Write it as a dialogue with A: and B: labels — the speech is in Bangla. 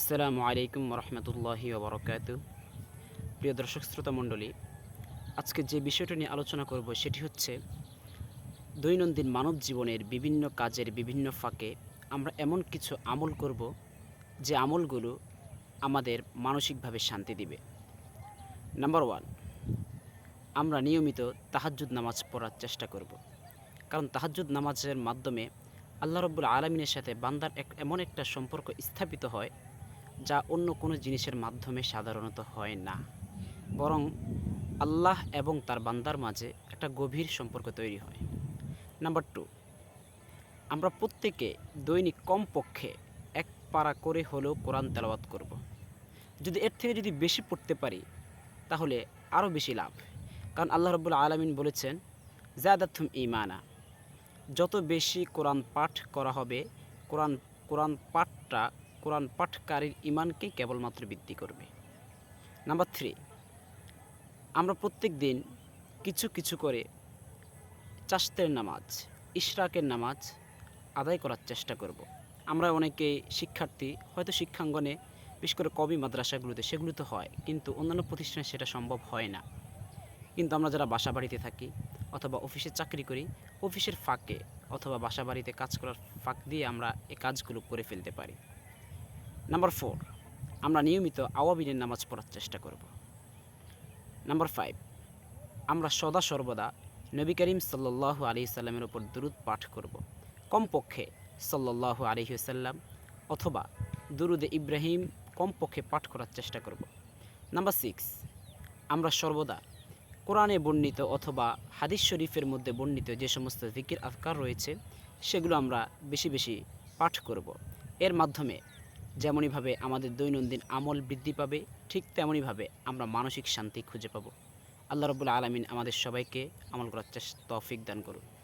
A: আসসালামু আলাইকুম রহমতুল্লাহি ওবরকাত। প্রিয় দর্শক শ্রোতা মণ্ডলী, আজকে যে বিষয়টা নিয়ে আলোচনা করব সেটি হচ্ছে, দৈনন্দিন মানব জীবনের বিভিন্ন কাজের বিভিন্ন ফাঁকে আমরা এমন কিছু আমল করব যে আমলগুলো আমাদের মানসিকভাবে শান্তি দিবে। নাম্বার ওয়ান, আমরা নিয়মিত তাহাজ্জুদ নামাজ পড়ার চেষ্টা করব। কারণ তাহাজ্জুদ নামাজের মাধ্যমে আল্লাহ রব্বুল আলমিনের সাথে বান্দার এক এমন একটা সম্পর্ক স্থাপিত হয় যা অন্য কোনো জিনিসের মাধ্যমে সাধারণত হয় না। বরং আল্লাহ এবং তার বান্দার মাঝে একটা গভীর সম্পর্ক তৈরি হয়। নাম্বার টু, আমরা প্রত্যেকে দৈনিক কমপক্ষে এক পারা করে হলেও কোরআন তেলাওয়াত করব। যদি এর থেকে যদি বেশি পড়তে পারি, তাহলে আরও বেশি লাভ। কারণ আল্লাহ রব্বুল আলমিন বলেছেন জাদাথুম ইমানা যত বেশি কোরআন পাঠ করা হবে, কোরআন কোরআন পাঠটা কোরআন পাঠকারীর ইমানকে কেবলমাত্র বৃদ্ধি করবে। নাম্বার থ্রি আমরা প্রত্যেক দিন কিছু কিছু করে চাস্তের নামাজ, ইশরাকের নামাজ আদায় করার চেষ্টা করব। আমরা অনেকে শিক্ষার্থী, হয়তো শিক্ষাঙ্গনে বিশেষ করে কবি মাদ্রাসাগুলোতে সেগুলো তো হয়, কিন্তু অন্যান্য প্রতিষ্ঠানে সেটা সম্ভব হয় না। কিন্তু আমরা যারা বাসা বাড়িতে থাকি অথবা অফিসে চাকরি করি, অফিসের ফাঁকে অথবা বাসা বাড়িতে কাজ করার ফাঁক দিয়ে আমরা এই কাজগুলো করে ফেলতে পারি। নাম্বার ফোর আমরা নিয়মিত আওয়াবিনের নামাজ পড়ার চেষ্টা করব। নাম্বার ফাইভ আমরা সদা সর্বদা নবী করিম সাল্লাল্লাহু আলি সাল্লামের উপর দুরুদ পাঠ করব। কমপক্ষে সাল্লাল্লাহু আলহি সাল্লাম অথবা দুরুদে ইব্রাহিম কমপক্ষে পাঠ করার চেষ্টা করব। নাম্বার সিক্স আমরা সর্বদা কোরআনে বর্ণিত অথবা হাদিস শরীফের মধ্যে বর্ণিত যে সমস্ত জিকির আফকার রয়েছে, সেগুলো আমরা বেশি বেশি পাঠ করব। এর মাধ্যমে যেমনইভাবে আমাদের দৈনন্দিন আমল বৃদ্ধি পাবে, ঠিক তেমনইভাবে আমরা মানসিক শান্তি খুঁজে পাব। আল্লাহ রবুল্লা আলমিন আমাদের সবাইকে আমল করার চেষ্টা তৌফিক দান করুন।